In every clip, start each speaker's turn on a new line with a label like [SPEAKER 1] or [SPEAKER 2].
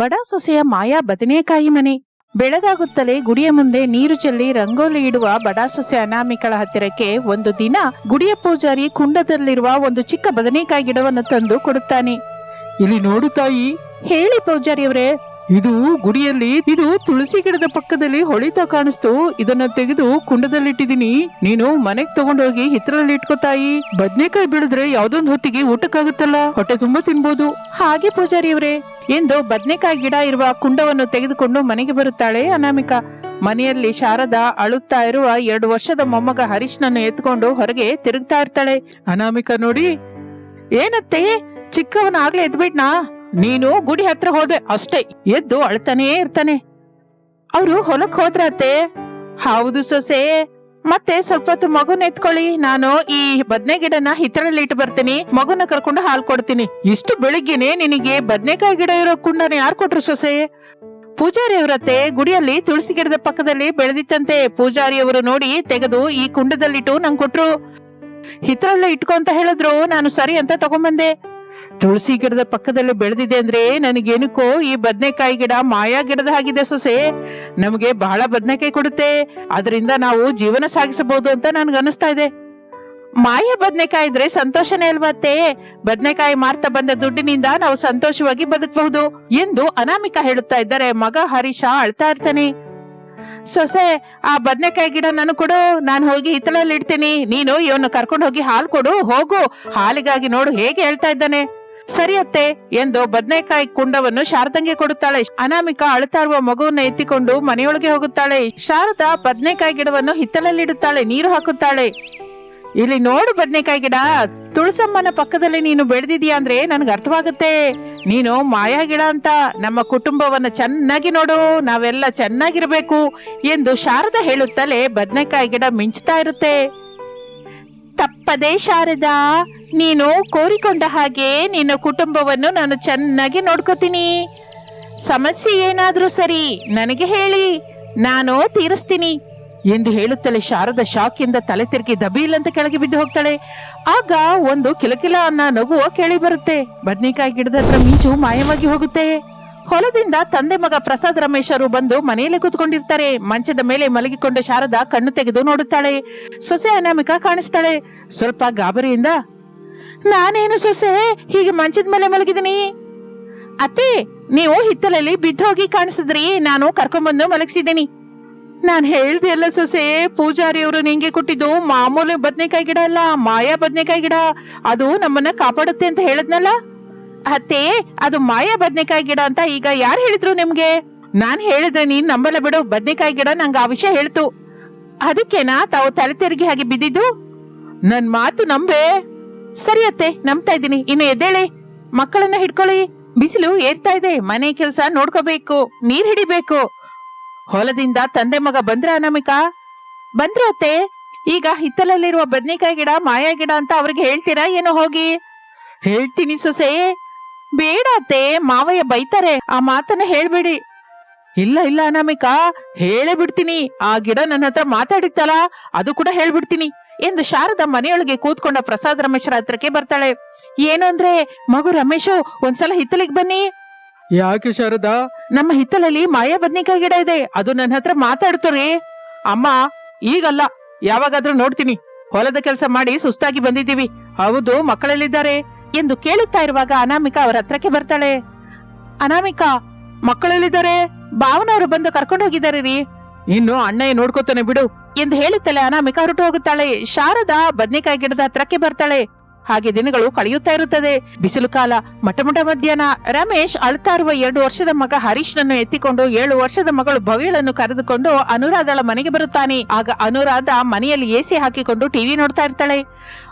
[SPEAKER 1] ಬಡ ಸೊಸೆಯ ಮಾಯಾ ಬದನೆಕಾಯಿ ಮನೆ. ಬೆಳಗಾಗುತ್ತಲೇ ಗುಡಿಯ ಮುಂದೆ ನೀರು ಚೆಲ್ಲಿ ರಂಗೋಲಿ ಇಡುವ ಬಡ ಸೊಸೆ ಅನಾಮಿಕಳ ಹತ್ತಿರಕ್ಕೆ ಒಂದು ದಿನ ಗುಡಿಯ ಪೂಜಾರಿ ಕುಂಡದಲ್ಲಿರುವ ಒಂದು ಚಿಕ್ಕ ಬದನೆಕಾಯಿ ಗಿಡವನ್ನು ತಂದು ಕೊಡುತ್ತಾನೆ. ಇಲ್ಲಿ ನೋಡು ತಾಯಿ. ಹೇಳಿ ಪೂಜಾರಿಯವರೇ ಇದು ಗುಡಿಯಲ್ಲಿ ಇದು ತುಳಸಿ ಗಿಡದ ಪಕ್ಕದಲ್ಲಿ ಹೊಳಿತಾ ಕಾಣಿಸ್ತು. ಇದನ್ನ ತೆಗೆದು ಕುಂಡದಲ್ಲಿಟ್ಟಿದೀನಿ. ನೀನು ಮನೆಗ್ ತಗೊಂಡೋಗಿ ಹಿತ್ರಲ್ಲಿ ಇಟ್ಕೋತಾಯಿ. ಬದ್ನೆಕಾಯಿ ಬೆಳೆದ್ರೆ ಯಾವ್ದೊಂದ್ ಹೊತ್ತಿಗೆ ಊಟಕ್ಕಾಗುತ್ತಲ್ಲ? ಹೊಟ್ಟೆ ತುಂಬಾ ತಿನ್ಬೋದು. ಹಾಗೆ ಪೂಜಾರಿ ಅವ್ರೆ ಎಂದು ಬದ್ನೆಕಾಯಿ ಗಿಡ ಇರುವ ಕುಂಡವನ್ನು ತೆಗೆದುಕೊಂಡು ಮನೆಗೆ ಬರುತ್ತಾಳೆ ಅನಾಮಿಕ. ಮನೆಯಲ್ಲಿ ಶಾರದಾ ಅಳುತ್ತಾ ಇರುವ ಎರಡು ವರ್ಷದ ಮೊಮ್ಮಗ ಹರೀಶ್ನನ್ನು ಎತ್ಕೊಂಡು ಹೊರಗೆ ತಿರುಗ್ತಾ ಇರ್ತಾಳೆ. ಅನಾಮಿಕ ನೋಡಿ ಏನತ್ತೆ? ಚಿಕ್ಕವನ ಆಗ್ಲೇ ಎದ್ಬಿಟ್ನಾ? ನೀನು ಗುಡಿ ಹತ್ರ ಹೋದೆ ಅಷ್ಟೇ, ಎದ್ದು ಅಳ್ತಾನೇ ಇರ್ತಾನೆ. ಅವರು ಹೊಲಕ್ ಹೋದ್ರತ್ತೆ? ಹೌದು ಸೊಸೆ. ಮತ್ತೆ ಸ್ವಲ್ಪ ಹೊತ್ತು ಮಗುನ ಎತ್ಕೊಳ್ಳಿ. ನಾನು ಈ ಬದ್ನೆ ಗಿಡನ ಹಿತ್ತಳಲ್ಲಿ ಇಟ್ಟು ಬರ್ತೀನಿ. ಮಗುನ ಕರ್ಕೊಂಡು ಹಾಲು ಕೊಡ್ತೀನಿ. ಇಷ್ಟು ಬೆಳಿಗ್ಗೆನೆ ನಿನಗೆ ಬದ್ನೆಕಾಯಿ ಗಿಡ ಇರೋ ಕುಂಡನ ಯಾರು ಕೊಟ್ರು ಸೊಸೆ? ಪೂಜಾರಿ ಅವರತ್ತೆ, ಗುಡಿಯಲ್ಲಿ ತುಳಸಿ ಗಿಡದ ಪಕ್ಕದಲ್ಲಿ ಬೆಳೆದಿತ್ತಂತೆ. ಪೂಜಾರಿ ಅವರು ನೋಡಿ ತೆಗೆದು ಈ ಕುಂಡದಲ್ಲಿಟ್ಟು ನಂಗೆ ಕೊಟ್ರು. ಹಿತ್ತಳಲ್ಲಿ ಇಟ್ಕೊಂತ ಹೇಳಿದ್ರು. ನಾನು ಸರಿ ಅಂತ ತಗೊಂಬಂದೆ. ತುಳಸಿ ಗಿಡದ ಪಕ್ಕದಲ್ಲಿ ಬೆಳೆದಿದೆ ಅಂದ್ರೆ ನನಗೇನಕ್ಕೋ ಈ ಬದನೆಕಾಯಿ ಗಿಡ ಮಾಯಾ ಗಿಡದ ಹಾಗಿದೆ ಸೊಸೆ. ನಮಗೆ ಬಹಳ ಬದನೆಕಾಯಿ ಕೊಡುತ್ತೆ. ಅದರಿಂದ ನಾವು ಜೀವನ ಸಾಗಿಸಬಹುದು ಅಂತ ನನ್ಗೆ ಅನಿಸ್ತಾ ಇದೆ. ಮಾಯ ಬದನೆಕಾಯಿ ಇದ್ರೆ ಸಂತೋಷನೇ ಅಲ್ವತ್ತೆ ಬದನೆಕಾಯಿ ಮಾರ್ತಾ ಬಂದ ದುಡ್ಡಿನಿಂದ ನಾವು ಸಂತೋಷವಾಗಿ ಬದುಕಬಹುದು ಎಂದು ಅನಾಮಿಕಾ ಹೇಳುತ್ತಾ ಇದ್ದಾರೆ. ಮಗ ಹರೀಶ ಅಳ್ತಾ ಇರ್ತಾನೆ. ಸೊಸೆ, ಆ ಬದನೆಕಾಯಿ ಗಿಡ ನಾನು ಕೊಡು. ನಾನು ಹೋಗಿ ಹಿತ್ತಲಲ್ಲಿ ಇಡ್ತೀನಿ ನೀನು ಇವನು ಕರ್ಕೊಂಡು ಹೋಗಿ ಹಾಲು ಕೊಡು. ಹೋಗು. ಹಾಲಿಗಾಗಿ ನೋಡು ಹೇಗೆ ಹೇಳ್ತಾ ಇದ್ದಾನೆ. ಸರಿ ಅತ್ತೆ ಎಂದು ಬದನೆಕಾಯಿ ಕುಂಡವನ್ನು ಶಾರದಂಗೆ ಕೊಡುತ್ತಾಳೆ. ಅನಾಮಿಕ ಅಳ್ತಾ ಇರುವ ಮಗುವನ್ನ ಎತ್ತಿಕೊಂಡು ಮನೆಯೊಳಗೆ ಹೋಗುತ್ತಾಳೆ. ಶಾರದಾ ಬದ್ನೆಕಾಯಿ ಗಿಡವನ್ನು ಹಿತ್ತಲಲ್ಲಿಡುತ್ತಾಳೆ, ನೀರು ಹಾಕುತ್ತಾಳೆ. ಇಲ್ಲಿ ನೋಡು ಬದನೆಕಾಯಿ ಗಿಡ, ತುಳಸಮ್ಮನ ಪಕ್ಕದಲ್ಲಿ ನೀನು ಬೆಳೆದಿದ್ಯಾ ಅಂದ್ರೆ ನನ್ಗೆ ಅರ್ಥವಾಗುತ್ತೆ. ನೀನು ಮಾಯಾ ಗಿಡ ಅಂತ, ನಮ್ಮ ಕುಟುಂಬವನ್ನ ಚೆನ್ನಾಗಿ ನೋಡು, ನಾವೆಲ್ಲ ಚೆನ್ನಾಗಿರ್ಬೇಕು ಎಂದು ಶಾರದಾ ಹೇಳುತ್ತಲೇ ಬದನೆಕಾಯಿ ಗಿಡ ಮಿಂಚುತ್ತಾ ಇರುತ್ತೆ. ತಪ್ಪದೇ ಶಾರದಾ, ನೀನು ಕೋರಿಕೊಂಡ ಹಾಗೆ ನಿನ್ನ ಕುಟುಂಬವನ್ನು ನಾನು ಚೆನ್ನಾಗಿ ನೋಡ್ಕೋತೀನಿ. ಸಮಸ್ಯೆ ಏನಾದರೂ ಸರಿ, ನನಗೆ ಹೇಳಿ, ನಾನು ತೀರಿಸ್ತೀನಿ. ಎಂದು ಹೇಳುತ್ತಲೇ ಶಾರದ ಶಾಕಿಂದ ತಲೆ ತಿರುಗಿ ದಬೀಲಂತ ಕೆಳಗೆ ಬಿದ್ದು ಹೋಗ್ತಾಳೆ. ಆಗ ಒಂದು ಕಿಲಕಿಲ ಅನ್ನ ನಗುವ ಕೇಳಿ ಬರುತ್ತೆ. ಬದ್ನಿಕಾಯಿ ಗಿಡದ ಹತ್ರ ಮಿಂಚು ಮಾಯವಾಗಿ ಹೋಗುತ್ತೆ. ಹೊಲದಿಂದ ತಂದೆ ಮಗ ಪ್ರಸಾದ್ ರಮೇಶರು ಬಂದು ಮನೆಯಲ್ಲೇ ಕೂತ್ಕೊಂಡಿರ್ತಾರೆ. ಮಂಚದ ಮೇಲೆ ಮಲಗಿಕೊಂಡ ಶಾರದಾ ಕಣ್ಣು ತೆಗೆದು ನೋಡುತ್ತಾಳೆ. ಸೊಸೆ ಅನಾಮಿಕಾ ಕಾಣಿಸ್ತಾಳೆ. ಸ್ವಲ್ಪ ಗಾಬರಿಯಿಂದ, ನಾನೇನು ಸೊಸೆ? ಹೀಗೆ ಮಂಚದ ಮೇಲೆ ಮಲಗಿದೀನಿ? ಅತ್ತೆ, ನೀವು ಹಿತ್ತಲಲ್ಲಿ ಬಿದ್ದೋಗಿ ಕಾಣಿಸಿದ್ರಿ. ನಾನು ಕರ್ಕೊಂಡ್ಬಂದು ಮಲಗಿಸಿದ್ದೀನಿ. ನಾನ್ ಹೇಳ್ದೆ ಅಲ್ಲ ಸೊಸೆ ಪೂಜಾರಿ ಅವರು ನಿಂಗೆ ಕೊಟ್ಟಿದ್ದು ಮಾಮೂಲಿ ಬದನೆಕಾಯಿ ಗಿಡ ಅಲ್ಲ, ಮಾಯಾ ಬದನೆಕಾಯಿ ಗಿಡ. ಅದು ನಮ್ಮನ್ನ ಕಾಪಾಡುತ್ತೆ ಅಂತ ಹೇಳದ್ನಲ್ಲ? ಅತ್ತೆ, ಅದು ಮಾಯಾ ಬದ್ನೆಕಾಯಿ ಗಿಡ ಅಂತ ಈಗ ಯಾರು ಹೇಳಿದ್ರು ನಿಮ್ಗೆ? ನಾನ್ ಹೇಳಿದ್ರೆ ನೀನ್ ನಂಬಲ್ಲ ಬಿಡು, ಬದ್ನೆಕಾಯಿ ಗಿಡ ನಂಗೆ ಆ ವಿಷಯ ಹೇಳ್ತು. ಅದಕ್ಕೇನಾ ತಾವು ತಲೆ ತಿರುಗಿ ಹಾಗೆ ಬಿದ್ದಿದ್ದು? ನನ್ ಮಾತು ನಂಬೆ? ಸರಿ ಅತ್ತೆ, ನಂಬ್ತಾ ಇದ್ದೀನಿ. ಇನ್ನು ಎದ್ದೇಳಿ. ಮಕ್ಕಳನ್ನ ಹಿಡ್ಕೊಳ್ಳಿ. ಬಿಸಿಲು ಏರ್ತಾ ಇದೆ, ಮನೆ ಕೆಲ್ಸ ನೋಡ್ಕೋಬೇಕು, ನೀರ್ ಹಿಡಿಬೇಕು. ಹೊಲದಿಂದ ತಂದೆ ಮಗ ಬಂದ್ರ ಅನಾಮಿಕಾ? ಬಂದ್ರು ಅತ್ತೆ. ಈಗ ಹಿತ್ತಲಲ್ಲಿರುವ ಬದ್ನೆಕಾಯಿ ಗಿಡ, ಮಾಯಾ ಗಿಡ ಅಂತ ಅವ್ರಿಗೆ ಹೇಳ್ತೀರಾ ಏನೋ ಹೋಗಿ? ಹೇಳ್ತೀನಿ ಸೊಸೆ. ಬೇಡ ಅತ್ತೆ ಮಾವಯ್ಯ ಬೈತಾರೆ. ಆ ಮಾತನ್ನ ಹೇಳ್ಬೇಡಿ. ಇಲ್ಲ ಇಲ್ಲ ಅನಾಮಿಕಾ ಹೇಳೇ ಬಿಡ್ತೀನಿ. ಆ ಗಿಡ ನನ್ನ ಹತ್ರ ಮಾತಾಡಿತ್ತಲ್ಲ ಅದು ಕೂಡ ಹೇಳ್ಬಿಡ್ತೀನಿ. ಎಂದು ಶಾರದಾ ಮನೆಯೊಳಗೆ ಕೂತ್ಕೊಂಡ ಪ್ರಸಾದ್ ರಮೇಶ್ರ ಹತ್ರಕ್ಕೆ ಬರ್ತಾಳೆ. ಏನು ಅಂದ್ರೆ ಮಗು ರಮೇಶು ಒಂದ್ಸಲ ಹಿತ್ತಲಿಗೆ ಬನ್ನಿ. ಯಾಕೆ ಶಾರದಾ? ನಮ್ಮ ಹಿತ್ತಲಲ್ಲಿ ಮಾಯ ಬದ್ನಿಕಾಯಿ ಗಿಡ ಇದೆ. ಅದು ನನ್ನ ಹತ್ರ ಮಾತಾಡ್ತು ಅಮ್ಮ ಈಗಲ್ಲ ಯಾವಾಗಾದ್ರೂ ನೋಡ್ತೀನಿ. ಹೊಲದ ಕೆಲಸ ಮಾಡಿ ಸುಸ್ತಾಗಿ ಬಂದಿದ್ದೀವಿ. ಹೌದು ಮಕ್ಕಳಲ್ಲಿದ್ದಾರೆ? ಎಂದು ಕೇಳುತ್ತಾ ಇರುವಾಗ ಅನಾಮಿಕಾ ಅವರ ಹತ್ರಕ್ಕೆ ಬರ್ತಾಳೆ. ಅನಾಮಿಕಾ ಮಕ್ಕಳಲ್ಲಿದ್ದಾರೆ ಭಾವನವರು ಬಂದು ಕರ್ಕೊಂಡು ಹೋಗಿದ್ದಾರೆ ರೀ ಇನ್ನು ಅಣ್ಣಯ್ಯ ನೋಡ್ಕೋತಾನೆ ಬಿಡು. ಎಂದು ಹೇಳುತ್ತಲೇ ಅನಾಮಿಕಾ ಹೊರಟು ಹೋಗುತ್ತಾಳೆ. ಶಾರದಾ ಬದ್ನೆಕಾಯಿ ಗಿಡದ ಹತ್ರಕ್ಕೆ ಬರ್ತಾಳೆ. ಹಾಗೆ ದಿನಗಳು ಕಳೆಯುತ್ತಾ ಇರುತ್ತದೆ. ಬಿಸಿಲು ಕಾಲ, ಮಟಮಟ ಮಧ್ಯಾಹ್ನ, ರಮೇಶ್ ಅಳ್ತಾ ಇರುವ ಎರಡು ವರ್ಷದ ಮಗ ಹರೀಶ್ ನನ್ನು ಎತ್ತಿಕೊಂಡು ಏಳು ವರ್ಷದ ಮಗಳು ಭವ್ಯಳನ್ನು ಕರೆದುಕೊಂಡು ಅನುರಾಧಳ ಮನೆಗೆ ಬರುತ್ತಾನೆ. ಆಗ ಅನುರಾಧ ಮನೆಯಲ್ಲಿ ಎಸಿ ಹಾಕಿಕೊಂಡು ಟಿವಿ ನೋಡ್ತಾ ಇರ್ತಾಳೆ.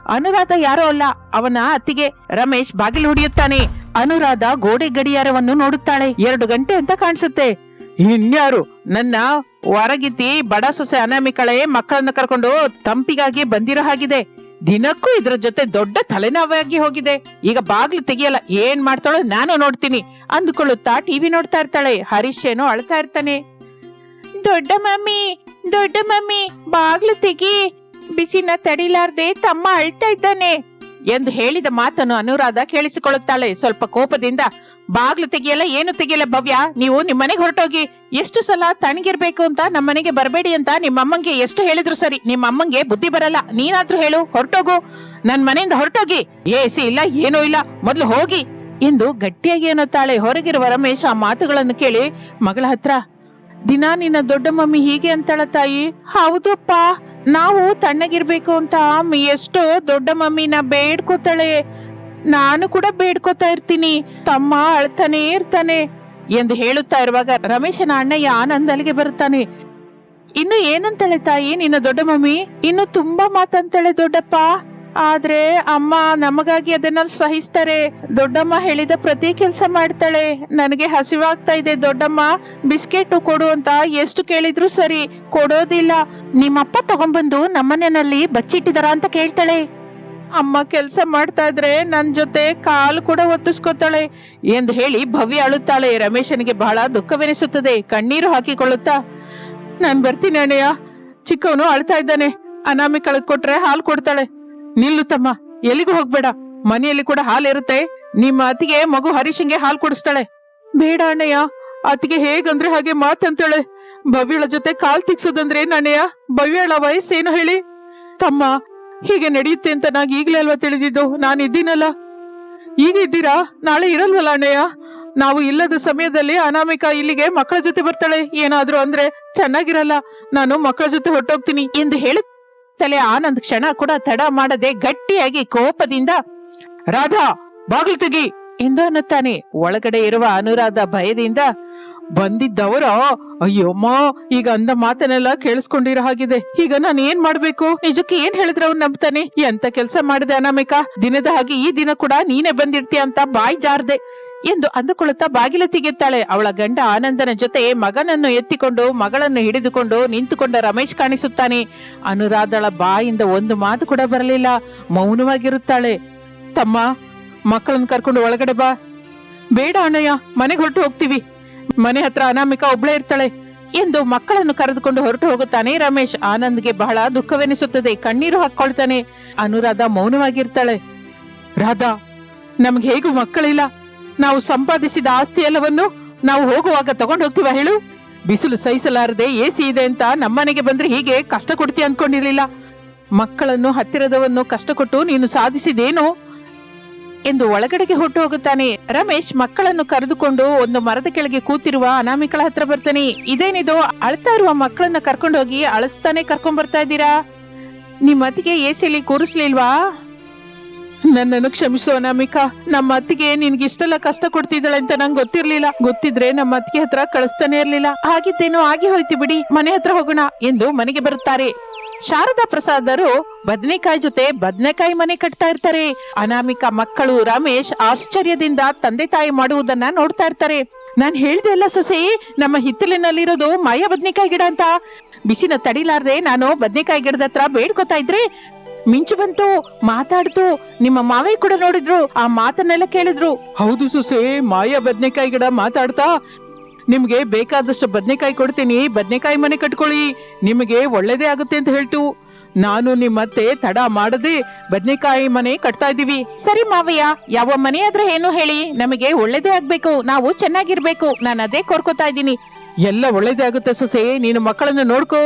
[SPEAKER 1] ಅನುರಾಧ ಯಾರೋ ಅಲ್ಲ, ಅವನ ಅತ್ತಿಗೆ ರಮೇಶ್ ಬಾಗಿಲು ಹೊಡೆಯುತ್ತಾನೆ. ಅನುರಾಧ ಗೋಡೆ ಗಡಿಯಾರವನ್ನು ನೋಡುತ್ತಾಳೆ. ಎರಡು ಗಂಟೆ ಅಂತ ಕಾಣಿಸುತ್ತೆ. ಇನ್ಯಾರು ನನ್ನ ಹೊರಗಿತ್ತಿ ಬಡ ಸೊಸೆ ಅನಾಮಿಕಳೆ ಮಕ್ಕಳನ್ನು ಕರ್ಕೊಂಡು ತಂಪಿಗಾಗಿ ಬಂದಿರೋ ಹಾಗಿದೆ. ದಿನಕ್ಕೂ ಇದ್ರ ಜೊತೆ ದೊಡ್ಡ ತಲೆನೋವಾಗಿ ಹೋಗಿದೆ. ಈಗ ಬಾಗ್ಲು ತೆಗಿಯಲ್ಲ, ಏನ್ ಮಾಡ್ತಾಳೋ ನಾನು ನೋಡ್ತೀನಿ. ಅಂದುಕೊಳ್ಳುತ್ತಾ ಟಿವಿ ನೋಡ್ತಾ ಇರ್ತಾಳೆ. ಹರೀಶ್ ಏನೋ ಅಳ್ತಾ ಇರ್ತಾನೆ. ದೊಡ್ಡ ಮಮ್ಮಿ ದೊಡ್ಡ ಮಮ್ಮಿ, ಬಾಗ್ಲು ತೆಗಿ. ಬಿಸಿನ ತಡಿಲಾರ್ದೆ ತಮ್ಮ ಅಳ್ತಾ ಇದ್ದಾನೆ. ಎಂದು ಹೇಳಿದ ಮಾತನ್ನು ಅನುರಾಧ ಕೇಳಿಸಿಕೊಳ್ಳುತ್ತಾಳೆ. ಸ್ವಲ್ಪ ಕೋಪದಿಂದ, ಬಾಗ್ಲು ತೆಗೆಯಲ್ಲ, ಏನು ತೆಗೆಯಲ್ಲ ಭವ್ಯ, ನೀವು ನಿಮ್ಮ ಮನೆಗೆ ಹೊರಟೋಗಿ ಎಷ್ಟು ಸಲ ತಣ್ಣಗಿರ್ಬೇಕು ಅಂತ ನಮ್ಮ ಮನೆಗೆ ಬರಬೇಡಿ ಅಂತ ನಿಮ್ಮ ಅಮ್ಮಂಗೆ ಎಷ್ಟು ಹೇಳಿದ್ರು ಸರಿ. ನಿಮ್ಮ ಅಮ್ಮಂಗೆ ಬುದ್ಧಿ ಬರಲ್ಲ. ನೀನಾದ್ರೂ ಹೇಳು, ಹೊರಟೋಗು. ನನ್ ಮನೆಯಿಂದ ಹೊರಟೋಗಿ. ಏಸಿ ಇಲ್ಲ, ಏನೂ ಇಲ್ಲ, ಮೊದ್ಲು ಹೋಗಿ ಎಂದು ಗಟ್ಟಿಯಾಗಿ ಅನ್ನುತ್ತಾಳೆ. ಹೊರಗಿರುವ ರಮೇಶ್ ಆ ಮಾತುಗಳನ್ನು ಕೇಳಿ, ಮಗಳ ಹತ್ರ, ದಿನ ನಿನ್ನ ದೊಡ್ಡ ಮಮ್ಮಿ ಹೀಗೆ ಅಂತಾಳ ತಾಯಿ. ಹೌದಪ್ಪ ನಾವು ತಣ್ಣಗಿರ್ಬೇಕು ಅಂತ ಎಷ್ಟೋ ದೊಡ್ಡ ಮಮ್ಮಿನ ಬೇಡ್ಕೋತಾಳೆ. ನಾನು ಕೂಡ ಬೇಡ್ಕೋತಾ ಇರ್ತೀನಿ. ತಮ್ಮ ಅಳ್ತಾನೆ ಇರ್ತಾನೆ ಎಂದು ಹೇಳುತ್ತಾ ಇರುವಾಗ ರಮೇಶನ ಅಣ್ಣಯ್ಯ ಆನಂದಲ್ಲಿಗೆ ಬರುತ್ತಾನೆ. ಇನ್ನು ಏನಂತಾಳೆ ತಾಯಿ ನಿನ್ನ ದೊಡ್ಡ ಮಮ್ಮಿ? ಇನ್ನು ತುಂಬಾ ಮಾತಂತಾಳೆ ದೊಡ್ಡಪ್ಪ. ಆದ್ರೆ ಅಮ್ಮ ನಮಗಾಗಿ ಅದನ್ನ ಸಹಿಸ್ತಾರೆ. ದೊಡ್ಡಮ್ಮ ಹೇಳಿದ ಪ್ರತಿ ಕೆಲಸ ಮಾಡ್ತಾಳೆ. ನನಗೆ ಹಸಿವಾಗ್ತಾ ಇದೆ ದೊಡ್ಡಮ್ಮ, ಬಿಸ್ಕೆಟ್ ಕೊಡು ಅಂತ ಎಷ್ಟು ಕೇಳಿದ್ರು ಸರಿ, ಕೊಡೋದಿಲ್ಲ. ನಿಮ್ಮಪ್ಪ ತಗೊಂಡ್ಬಂದು ನಮ್ಮನೆಯಲ್ಲಿ ಬಚ್ಚಿಟ್ಟಿದಾರ ಅಂತ ಕೇಳ್ತಾಳೆ. ಅಮ್ಮ ಕೆಲಸ ಮಾಡ್ತಾ ಇದ್ರೆ ನನ್ ಜೊತೆ ಕಾಲು ಕೂಡ ಒತ್ತಿಸ್ಕೊತಾಳೆ. ಎಂದು ಹೇಳಿ ಭವ್ಯ ಅಳುತ್ತಾಳೆ. ರಮೇಶನಿಗೆ ಬಹಳ ದುಃಖವೆನಿಸುತ್ತದೆ. ಕಣ್ಣೀರು ಹಾಕಿಕೊಳ್ಳುತ್ತಾ, ನಾನ್ ಬರ್ತೀನಿ ಅಣ್ಣಯ್ಯ. ಚಿಕ್ಕವನು ಅಳ್ತಾ ಇದ್ದಾನೆ. ಅನಾಮಿಕಳಗ್ ಕೊಟ್ರೆ ಹಾಲು ಕೊಡ್ತಾಳೆ. ನಿಲ್ಲು ತಮ್ಮ. ಎಲ್ಲಿಗೂ ಹೋಗ್ಬೇಡ. ಮನೆಯಲ್ಲಿ ಕೂಡ ಹಾಲು ಇರುತ್ತೆ ನಿಮ್ಮ ಅತಿಗೆ ಮಗು ಹರೀಶಂಗೆ ಹಾಲು ಕೊಡಿಸ್ತಾಳೆ. ಬೇಡ ಅಣ್ಣಯ್ಯ. ಅತಿಗೆ ಹೇಗಂದ್ರೆ ಹಾಗೆ ಮಾತಂತಾಳೆ. ಭವ್ಯಳ ಜೊತೆ ಕಾಲ್ ತಿಕ್ಸೋದಂದ್ರೆ ಅಣ್ಣಯ್ಯ ಭವ್ಯಳ ವಯಸ್ಸೇನು ಹೇಳಿ? ತಮ್ಮ, ಹೀಗೆ ನಡೆಯುತ್ತೆ ಅಂತ ನಾಗ ಈಗಲೇ ಅಲ್ವಾ ತಿಳಿದಿದ್ದು? ನಾನು ಇದ್ದೀನಲ್ಲ. ಈಗ ಇದ್ದೀರಾ? ನಾಳೆ ಇರಲ್ವಲ್ಲ ಅಣ್ಣಯ್ಯ? ನಾವು ಇಲ್ಲದ ಸಮಯದಲ್ಲಿ ಅನಾಮಿಕ ಇಲ್ಲಿಗೆ ಮಕ್ಕಳ ಜೊತೆ ಬರ್ತಾಳೆ. ಏನಾದ್ರೂ ಅಂದ್ರೆ ಚೆನ್ನಾಗಿರಲ್ಲ. ನಾನು ಮಕ್ಕಳ ಜೊತೆ ಹೊಟ್ಟೋಗ್ತೀನಿ ಎಂದು ಹೇಳುತ್ತಲೇ ಆನಂದ್ ಕ್ಷಣ ಕೂಡ ತಡ ಮಾಡದೆ ಗಟ್ಟಿಯಾಗಿ ಕೋಪದಿಂದ, ರಾಧಾ, ಬಾಗಿಲು ತೆಗಿ! ಎಂದು ಅನ್ನುತ್ತಾನೆ. ಒಳಗಡೆ ಇರುವ ಅನುರಾಧ ಭಯದಿಂದ, ಬಂದಿದ್ದವರು, ಅಯ್ಯೋಮ್ಮ, ಈಗ ಅಂದ ಮಾತನ್ನೆಲ್ಲ ಕೇಳಿಸ್ಕೊಂಡಿರೋ ಹಾಗಿದೆ. ಈಗ ನಾನು ಏನ್ ಮಾಡ್ಬೇಕು? ನಿಜಕ್ಕೆ ಏನ್ ಹೇಳಿದ್ರೆ ಅವ್ನು ನಂಬ್ತಾನೆ? ಎಂತ ಕೆಲಸ ಮಾಡಿದೆ ಅನಾಮಿಕ? ದಿನದ ಹಾಗೆ ಈ ದಿನ ಕೂಡ ನೀನೇ ಬಂದಿರ್ತೀಯ ಅಂತ ಬಾಯ್ ಜಾರ್ದೆ. ಎಂದು ಅಂದುಕೊಳ್ಳುತ್ತಾ ಬಾಗಿಲ ತೆಗೆಯುತ್ತಾಳೆ. ಅವಳ ಗಂಡ ಆನಂದನ ಜೊತೆ ಮಗನನ್ನು ಎತ್ತಿಕೊಂಡು, ಮಗಳನ್ನು ಹಿಡಿದುಕೊಂಡು ನಿಂತುಕೊಂಡ ರಮೇಶ್ ಕಾಣಿಸುತ್ತಾನೆ. ಅನುರಾಧಳ ಬಾಯಿಂದ ಒಂದು ಮಾತು ಕೂಡ ಬರಲಿಲ್ಲ. ಮೌನವಾಗಿರುತ್ತಾಳೆ. ತಮ್ಮ ಮಕ್ಕಳನ್ನು ಕರ್ಕೊಂಡು ಒಳಗಡೆ ಬಾ. ಬೇಡ ಅಣ್ಣಯ್ಯ ಮನೆಗೆ ಹೊರಟು ಹೋಗ್ತೀವಿ. ಮನೆ ಹತ್ರ ಅನಾಮಿಕ ಒಬ್ಳೇ ಇರ್ತಾಳೆ ಎಂದು ಮಕ್ಕಳನ್ನು ಕರೆದುಕೊಂಡು ಹೊರಟು ಹೋಗುತ್ತಾನೆ ರಮೇಶ್. ಆನಂದ್ಗೆ ಬಹಳ ದುಃಖವೆನಿಸುತ್ತದೆ. ಕಣ್ಣೀರು ಹಾಕೊಳ್ತಾನೆ ಅನುರಾಧ ಮೌನವಾಗಿರ್ತಾಳೆ. ರಾಧಾ, ನಮ್ಗೆ ಹೇಗೂ ಮಕ್ಕಳಿಲ್ಲ. ನಾವು ಸಂಪಾದಿಸಿದ ಆಸ್ತಿ ಎಲ್ಲವನ್ನು ನಾವು ಹೋಗುವಾಗ ತಗೊಂಡು ಹೋಗ್ತೀವ ಹೇಳು? ಬಿಸಿಲು ಸಹಿಸಲಾರದೆ ಎಸಿ ಇದೆ ಅಂತ ನಮ್ಮನೆಗೆ ಬಂದ್ರೆ ಹೀಗೆ ಕಷ್ಟ ಕೊಡ್ತೀಯ ಅಂದ್ಕೊಂಡಿರ್ಲಿಲ್ಲ ಮಕ್ಕಳನ್ನು ಹತ್ತಿರದವನ್ನು ಕಷ್ಟ ಕೊಟ್ಟು ನೀನು ಸಾಧಿಸಿದೇನು? ಎಂದು ಒಳಗಡೆಗೆ ಹೊಟ್ಟು ಹೋಗುತ್ತಾನೆ. ರಮೇಶ್ ಮಕ್ಕಳನ್ನು ಕರೆದುಕೊಂಡು ಒಂದು ಮರದ ಕೆಳಗೆ ಕೂತಿರುವ ಅನಾಮಿಕಳ ಹತ್ರ ಬರ್ತಾನೆ. ಇದೇನಿದು? ಅಳ್ತಾ ಇರುವ ಮಕ್ಕಳನ್ನ ಕರ್ಕೊಂಡು ಹೋಗಿ ಅಳಿಸ್ತಾನೆ ಕರ್ಕೊಂಡ್ ಬರ್ತಾ ಇದ್ದೀರಾ? ನಿಮ್ಮ ಎ ಎಸಿಲಿ ಕೂರಿಸ್ಲಿಲ್ವಾ? ನನ್ನನ್ನು ಕ್ಷಮಿಸೋ ಅನಾಮಿಕಾ. ನಮ್ಮ ಅತ್ತಿಗೆ ನಿನ್ಗೆ ಇಷ್ಟೆಲ್ಲ ಕಷ್ಟ ಕೊಡ್ತಿದ್ದಾಳೆ ಅಂತ ನಂಗೆ ಗೊತ್ತಿರ್ಲಿಲ್ಲ. ಗೊತ್ತಿದ್ರೆ ನಮ್ಮ ಅತ್ತಿಗೆ ಹತ್ರ ಕಳಿಸ್ತಾನೆ ಇರ್ಲಿಲ್ಲ. ಹಾಗಿದ್ದೇನೋ ಆಗಿ ಹೋಯ್ತು ಬಿಡಿ. ಮನೆ ಹತ್ರ ಹೋಗೋಣ ಎಂದು ಮನೆಗೆ ಬರುತ್ತಾರೆ. ಶಾರದಾ ಪ್ರಸಾದರು ಬದನೆಕಾಯಿ ಜೊತೆ ಬದನೆಕಾಯಿ ಮನೆ ಕಟ್ತಾ ಇರ್ತಾರೆ. ಅನಾಮಿಕಾ ಮಕ್ಕಳು ರಮೇಶ್ ಆಶ್ಚರ್ಯದಿಂದ ತಂದೆ ತಾಯಿ ಮಾಡುವುದನ್ನ ನೋಡ್ತಾ ಇರ್ತಾರೆ. ನಾನ್ ಹೇಳ್ದೆ ಅಲ್ಲ ಸೊಸೆ, ನಮ್ಮ ಹಿತ್ತಲಿನಲ್ಲಿರೋದು ಮಾಯ ಬದ್ನೆಕಾಯಿ ಗಿಡ ಅಂತ. ಬಿಸಿನ ತಡಿಲಾರ್ದೆ ನಾನು ಬದ್ನೆಕಾಯಿ ಗಿಡದ ಹತ್ರ ಬೇಡ್ಕೋತಾ ಇದ್ರೆ ಮಿಂಚು ಬಂತು ಮಾತಾಡ್ತು. ನಿಮ್ಮ ಮಾವಯ್ಯ ಕೂಡ ನೋಡಿದ್ರು ಆ ಮಾತನ್ನೆಲ್ಲ ಕೇಳಿದ್ರು. ಹೌದು ಸೊಸೆ ಮಾಯ ಬದ್ನೆಕಾಯಿ ಗಿಡ ಮಾತಾಡ್ತಾ ನಿಮ್ಗೆ ಬೇಕಾದಷ್ಟು ಬದ್ನೆಕಾಯಿ ಕೊಡ್ತೀನಿ ಬದ್ನೆಕಾಯಿ ಮನೆ ಕಟ್ಕೊಳ್ಳಿ ನಿಮಗೆ ಒಳ್ಳೇದೇ ಆಗುತ್ತೆ ಅಂತ ಹೇಳ್ತು. ನಾನು ನಿಮ್ಮತ್ತೆ ತಡ ಮಾಡದೆ ಬದ್ನೆಕಾಯಿ ಮನೆ ಕಟ್ತಾ ಇದೀವಿ ಸರಿ ಮಾವಯ್ಯ ಯಾವ ಮನೆ ಆದ್ರೆ ಏನು ಹೇಳಿ ನಮಗೆ ಒಳ್ಳೇದೇ ಆಗ್ಬೇಕು ನಾವು ಚೆನ್ನಾಗಿರ್ಬೇಕು ನಾನು ಅದೇ ಕೋರ್ಕೋತಾ ಇದ್ದೀನಿ. ಎಲ್ಲ ಒಳ್ಳೇದೇ ಆಗುತ್ತೆ ಸೊಸೆ ನೀನು ಮಕ್ಕಳನ್ನ ನೋಡ್ಕೋ.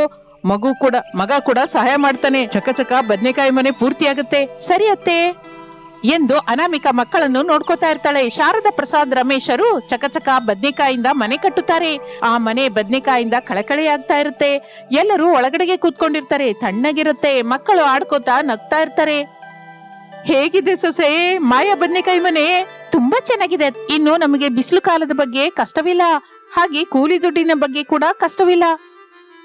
[SPEAKER 1] ಮಗು ಕೂಡ, ಮಗ ಕೂಡ ಸಹಾಯ ಮಾಡ್ತಾನೆ. ಚಕ ಚಕ ಬದ್ನೆಕಾಯಿ ಮನೆ ಪೂರ್ತಿ ಆಗುತ್ತೆ. ಸರಿ ಅತ್ತೆ. ಎಂದು ಅನಾಮಿಕ ಮಕ್ಕಳನ್ನು ನೋಡ್ಕೋತಾ ಇರ್ತಾಳೆ. ಶಾರದಾ ಪ್ರಸಾದ್ ರಮೇಶರು ಚಕಚಕ ಬದ್ನೆಕಾಯಿಂದ ಮನೆ ಕಟ್ಟುತ್ತಾರೆ. ಆ ಮನೆ ಬದ್ನೆಕಾಯಿಂದ ಕಳಕಳಿ ಆಗ್ತಾ ಇರುತ್ತೆ. ಎಲ್ಲರೂ ಒಳಗಡೆಗೆ ಕೂತ್ಕೊಂಡಿರ್ತಾರೆ. ತಣ್ಣಗಿರುತ್ತೆ. ಮಕ್ಕಳು ಆಡ್ಕೋತಾ ನಗ್ತಾ ಇರ್ತಾರೆ. ಹೇಗಿದೆ ಸೊಸೆ? ಮಾಯ ಬದ್ನೆಕಾಯಿ ಮನೆ? ತುಂಬಾ ಚೆನ್ನಾಗಿದೆ. ಇನ್ನು ನಮಗೆ ಬಿಸಿಲು ಕಾಲದ ಬಗ್ಗೆ ಕಷ್ಟವಿಲ್ಲ. ಹಾಗೆ ಕೂಲಿ ದುಡ್ಡಿನ ಬಗ್ಗೆ ಕೂಡ ಕಷ್ಟವಿಲ್ಲ.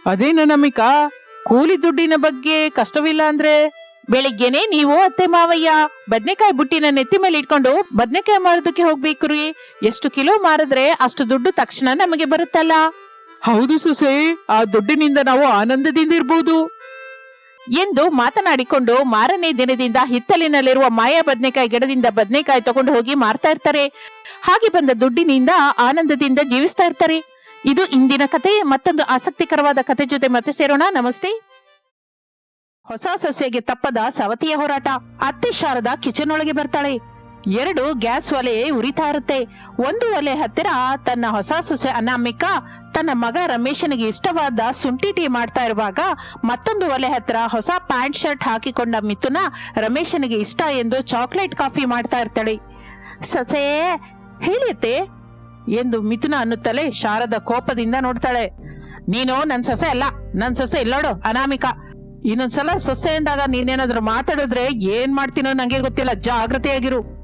[SPEAKER 1] ಅದೇನ ನಮಿಕಾ? ಕೂಲಿ ದುಡ್ಡಿನ ಬಗ್ಗೆ ಕಷ್ಟವಿಲ್ಲ ಅಂದ್ರೆ? ಬೆಳಿಗ್ಗೆನೆ ನೀವು ಅತ್ತೆ ಮಾವಯ್ಯ ಬದ್ನೆಕಾಯಿ ಬುಟ್ಟಿನ ನೆತ್ತಿ ಮೇಲೆ ಇಟ್ಕೊಂಡು ಬದ್ನೆಕಾಯಿ ಮಾರೋದಕ್ಕೆ ಹೋಗ್ಬೇಕು ರೀ. ಎಷ್ಟು ಕಿಲೋ ಮಾರಿದ್ರೆ ಅಷ್ಟು ದುಡ್ಡು ತಕ್ಷಣ ನಮಗೆ ಬರುತ್ತಲ್ಲ? ಹೌದು ಸುಸೆ, ಆ ದುಡ್ಡಿನಿಂದ ನಾವು ಆನಂದದಿಂದ ಇರ್ಬೋದು. ಎಂದು ಮಾತನಾಡಿಕೊಂಡು ಮಾರನೇ ದಿನದಿಂದ ಹಿತ್ತಲಿನಲ್ಲಿರುವ ಮಾಯಾ ಬದ್ನೆಕಾಯಿ ಗಿಡದಿಂದ ಬದ್ನೆಕಾಯಿ ತಗೊಂಡು ಹೋಗಿ ಮಾರ್ತಾ ಇರ್ತಾರೆ. ಹಾಗೆ ಬಂದ ದುಡ್ಡಿನಿಂದ ಆನಂದದಿಂದ ಜೀವಿಸ್ತಾ ಇರ್ತಾರೆ. ಇದು ಇಂದಿನ ಕತೆ, ಮತ್ತೊಂದು ಆಸಕ್ತಿಕರವಾದ ಕತೆ ಜೊತೆ ಮತ್ತೆ ಸೇರೋಣ. ನಮಸ್ತೆ. ಹೊಸ ಸೊಸೆಗೆ ತಪ್ಪದ ಸವತಿಯ ಹೋರಾಟ. ಅತ್ತೆ ಶಾರದ ಕಿಚನ್ ಒಳಗೆ ಬರ್ತಾಳೆ. ಎರಡು ಗ್ಯಾಸ್ ಒಲೆ ಉರಿತಾ ಇರುತ್ತೆ. ಒಂದು ಒಲೆ ಹತ್ತಿರ ತನ್ನ ಹೊಸ ಸೊಸೆ ಅನಾಮಿಕ, ತನ್ನ ಮಗ ರಮೇಶನಿಗೆ ಇಷ್ಟವಾದ ಶುಂಠಿ ಟೀ ಮಾಡ್ತಾ ಇರುವಾಗ ಮತ್ತೊಂದು ಒಲೆ ಹತ್ತಿರ ಹೊಸ ಪ್ಯಾಂಟ್ ಶರ್ಟ್ ಹಾಕಿಕೊಂಡ ಮಿಥುನ ರಮೇಶನಿಗೆ ಇಷ್ಟ ಎಂದು ಚಾಕ್ಲೇಟ್ ಕಾಫಿ ಮಾಡ್ತಾ ಇರ್ತಾಳೆ. ಸೊಸೆ ಹೇಳಿಯತ್ತೆ ಎಂದು ಮಿಥುನ ಅನ್ನುತ್ತಲೇ ಶಾರದ ಕೋಪದಿಂದ ನೋಡ್ತಾಳೆ. ನೀನು ನನ್ ಸೊಸೆ ಅಲ್ಲ. ನನ್ ಸೊಸೆ ಇಲ್ಲೋಡು ಅನಾಮಿಕಾ. ಇನ್ನೊಂದ್ಸಲ ಸೊಸೆ ಅಂದಾಗ ನೀನೇನಾದ್ರೂ ಮಾತಾಡಿದ್ರೆ ಏನ್ ಮಾಡ್ತೀನೋ ನಂಗೆ ಗೊತ್ತಿಲ್ಲ. ಜಾಗ್ರತೆಯಾಗಿರು.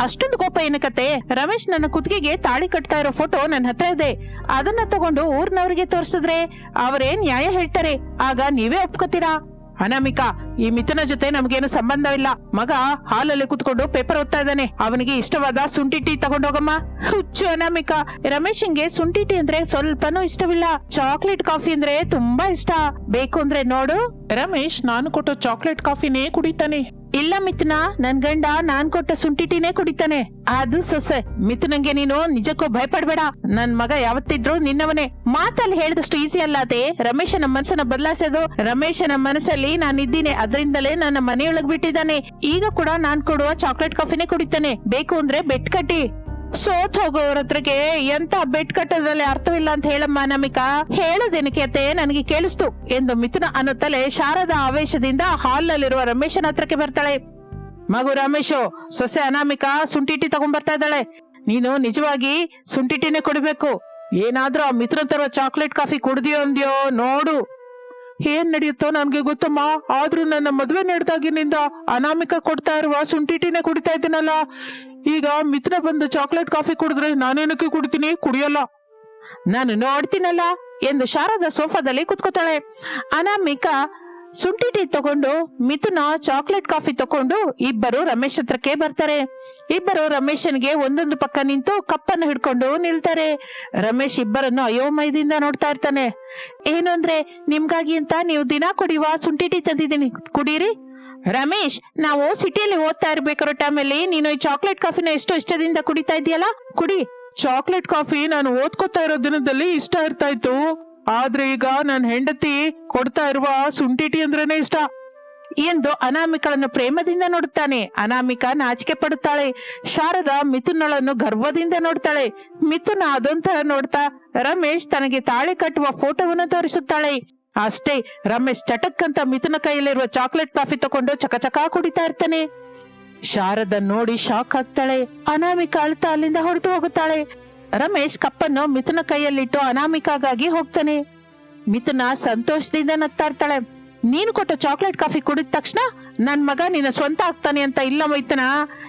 [SPEAKER 1] ಅಷ್ಟೊಂದು ಕೋಪ ಏನಕತ್ತೆ ರಮೇಶ್ ನನ್ನ ಕುತ್ತಿಗೆಗೆ ತಾಳಿ ಕಟ್ತಾ ಇರೋ ಫೋಟೋ ನನ್ನ ಹತ್ರ ಇದೆ. ಅದನ್ನ ತಗೊಂಡು ಊರ್ನವ್ರಿಗೆ ತೋರಿಸಿದ್ರೆ ಅವರೇನ್ ನ್ಯಾಯ ಹೇಳ್ತಾರೆ? ಆಗ ನೀವೇ ಒಪ್ಕೋತೀರಾ? ಅನಾಮಿಕಾ ಈ ಮಿಥುನ ಜೊತೆ ನಮಗೇನು ಸಂಬಂಧವಿಲ್ಲ. ಮಗ ಹಾಲಲ್ಲಿ ಕುತ್ಕೊಂಡು ಪೇಪರ್ ಓದ್ತಾ ಇದ್ದಾನೆ. ಅವನಿಗೆ ಇಷ್ಟವಾದ ಶುಂಠಿ ಟೀ ತಗೊಂಡೋಗಮ್ಮ. ಹುಚ್ಚು ಅನಾಮಿಕಾ ರಮೇಶನ್ಗೆ ಶುಂಠಿ ಟೀ ಅಂದ್ರೆ ಸ್ವಲ್ಪನೂ ಇಷ್ಟವಿಲ್ಲ. ಚಾಕ್ಲೇಟ್ ಕಾಫಿ ಅಂದ್ರೆ ತುಂಬಾ ಇಷ್ಟ. ಬೇಕು ಅಂದ್ರೆ ನೋಡು. ರಮೇಶ್ ನಾನು ಕೊಟ್ಟ ಚಾಕ್ಲೇಟ್ ಕಾಫಿನೇ ಕುಡಿತಾನೆ. ಇಲ್ಲ ಮಿಥುನ, ನನ್ ಗಂಡ ನಾನ್ ಕೊಟ್ಟ ಶುಂಠಿ ಟೀನೇ ಕುಡಿತಾನೆ. ಅದು ಸೊಸೆ. ಮಿಥುನಂಗೆ ನೀನು ನಿಜಕ್ಕೂ ಭಯಪಡ್ಬೇಡ. ನನ್ ಮಗ ಯಾವತ್ತಿದ್ರು ನಿನ್ನವನೇ. ಮಾತಲ್ಲಿ ಹೇಳಿದಷ್ಟು ಈಸಿ ಅಲ್ಲ ಅದೇ. ರಮೇಶನ ಮನಸ್ಸನ್ನ ಬದಲಾಯಿಸೋದು. ರಮೇಶನ ಮನಸ್ಸಲ್ಲಿ ನಾನು ಇದ್ದೀನಿ. ಅದರಿಂದಲೇ ನನ್ನ ಮನೆಯೊಳಗ್ ಬಿಟ್ಟಿದ್ದಾನೆ. ಈಗ ಕೂಡ ನಾನ್ ಕೊಡುವ ಚಾಕ್ಲೇಟ್ ಕಾಫಿನೇ ಕುಡಿತಾನೆ. ಬೇಕು ಅಂದ್ರೆ ಬೆಟ್ ಕಟ್ಟಿ ಸೋತ್ ಹೋಗೋರ ಹತ್ರಕ್ಕೆ ಎಂತ ಬೆಟ್ ಕಟ್ಟೋದ್ರಲ್ಲಿ ಅರ್ಥವಿಲ್ಲ ಅಂತ ಹೇಳಮ್ಮ ನಮಿಕ. ಹೇಳೋದೇನಕ್ಕೆ ನನಗೆ ಕೇಳಿಸ್ತು ಎಂದು ಮಿಥುನ ಅನ್ನುತ್ತಲೇ ಶಾರದ ಆವೇಶದಿಂದ ಹಾಲ್ನಲ್ಲಿರುವ ರಮೇಶನ ಹತ್ರಕ್ಕೆ ಬರ್ತಾಳೆ. ಮಗು ರಮೇಶು, ಸೊಸೆ ಅನಾಮಿಕಾ ಶುಂಠಿ ಟೀ ತಗೊಂಡ್ಬರ್ತಾ ಇದ್ದಾಳೆ. ನೀನು ನಿಜವಾಗಿ ಶುಂಠಿ ಕೊಡಬೇಕು. ಏನಾದ್ರೂ ಆ ಮಿತ್ರ ತರೋ ಚಾಕ್ಲೇಟ್ ಕಾಫಿ ಕುಡ್ದಿಯೋ ಅಂದ್ಯೋ ನೋಡು. ಏನ್ ನಡೆಯುತ್ತೋ ನನ್ಗೆ ಗೊತ್ತಮ್ಮ. ಆದ್ರೂ ನನ್ನ ಮದುವೆ ನಡೆದಾಗಿನಿಂದ ಅನಾಮಿಕ ಕೊಡ್ತಾ ಇರುವ ಶುಂಠಿ ಟೀನೇ ಕುಡಿತಾ ಇದ್ದೀನಲ್ಲ. ಈಗ ಮಿತ್ರ ಬಂದು ಚಾಕ್ಲೇಟ್ ಕಾಫಿ ಕುಡಿದ್ರೆ ನಾನೇನಕ್ಕೆ ಕುಡಿತೀನಿ? ಕುಡಿಯಲ್ಲ. ನಾನು ನೋಡ್ತೀನಲ್ಲ ಎಂದು ಶಾರದಾ ಸೋಫಾದಲ್ಲಿ ಕುತ್ಕೋತಾಳೆ. ಅನಾಮಿಕ ಶುಂಠಿ ಟೀ ತಗೊಂಡು ಮಿಥುನ ಚಾಕ್ಲೇಟ್ ಕಾಫಿ ತಗೊಂಡು ಇಬ್ಬರು ರಮೇಶ್ ಹತ್ರಕ್ಕೆ ಬರ್ತಾರೆ. ಇಬ್ಬರು ರಮೇಶನ್ಗೆ ಒಂದೊಂದು ಪಕ್ಕ ನಿಂತು ಕಪ್ಪನ್ನು ಹಿಡ್ಕೊಂಡು ನಿಲ್ತಾರೆ. ರಮೇಶ್ ಇಬ್ಬರನ್ನು ಅಯೋಮಯದಿಂದ ನೋಡ್ತಾ ಇರ್ತಾನೆ. ಏನು ಅಂದ್ರೆ, ನಿಮ್ಗಾಗಿ ಅಂತ ನೀವು ದಿನ ಕುಡಿಯುವ ಶುಂಠಿ ಟೀ ತಂದಿದ್ದೀನಿ. ಕುಡೀರಿ. ರಮೇಶ್, ನಾವು ಸಿಟಿಯಲ್ಲಿ ಓದ್ತಾ ಇರ್ಬೇಕಾರೋ ಟೈಮಲ್ಲಿ ನೀನು ಈ ಚಾಕ್ಲೇಟ್ ಕಾಫಿನ ಎಷ್ಟು ಇಷ್ಟದಿಂದ ಕುಡಿತಾ ಇದೆಯಲ್ಲ ಕುಡಿ. ಚಾಕ್ಲೇಟ್ ಕಾಫಿ ನಾನು ಓದ್ಕೋತಾ ಇರೋ ದಿನದಲ್ಲಿ ಇಷ್ಟ ಇರ್ತಾ ಇತ್ತು. ಆದ್ರೆ ಈಗ ನನ್ನ ಹೆಂಡತಿ ಕೊಡ್ತಾ ಇರುವ ಶುಂಠಿ ಟೀ ಅಂದ್ರೇನೆ ಇಷ್ಟ. ಎಂದು ಅನಾಮಿಕಳನ್ನು ಪ್ರೇಮದಿಂದ ನೋಡುತ್ತಾನೆ. ಅನಾಮಿಕ ನಾಚಿಕೆ ಪಡುತ್ತಾಳೆ. ಶಾರದಾ ಮಿಥುನಳನ್ನು ಗರ್ವದಿಂದ ನೋಡ್ತಾಳೆ. ಮಿಥುನ ಅದೊಂಥರ ನೋಡ್ತಾ ರಮೇಶ್ ತನಗೆ ತಾಳೆ ಕಟ್ಟುವ ಫೋಟೋವನ್ನು ತೋರಿಸುತ್ತಾಳೆ. ಅಷ್ಟೇ ರಮೇಶ್ ಚಟಕ್ ಅಂತ ಮಿಥುನ ಕೈಯಲ್ಲಿರುವ ಚಾಕ್ಲೇಟ್ ಕಾಫಿ ತಕೊಂಡು ಚಕಚಕ ಕುಡಿತಾ ಇರ್ತಾನೆ. ಶಾರದ ನೋಡಿ ಶಾಕ್ ಆಗ್ತಾಳೆ. ಅನಾಮಿಕ ಅಳ್ತಾ ಅಲ್ಲಿಂದ ಹೊರಟು ಹೋಗುತ್ತಾಳೆ. ರಮೇಶ್ ಕಪ್ಪನ್ನು ಮಿಥುನ ಕೈಯಲ್ಲಿಟ್ಟು ಅನಾಮಿಕಾಗಾಗಿ ಹೋಗ್ತಾನೆ. ಮಿಥುನ ಸಂತೋಷದಿಂದ ನಗ್ತಾ ಇರ್ತಾಳೆ. ನೀನು ಕೊಟ್ಟ ಚಾಕ್ಲೇಟ್ ಕಾಫಿ ಕುಡಿದ ತಕ್ಷಣ ನನ್ ಮಗ ನಿನ್ನ ಸ್ವಂತ ಆಗ್ತಾನೆ ಅಂತ ಇಲ್ಲ ಮೈತನ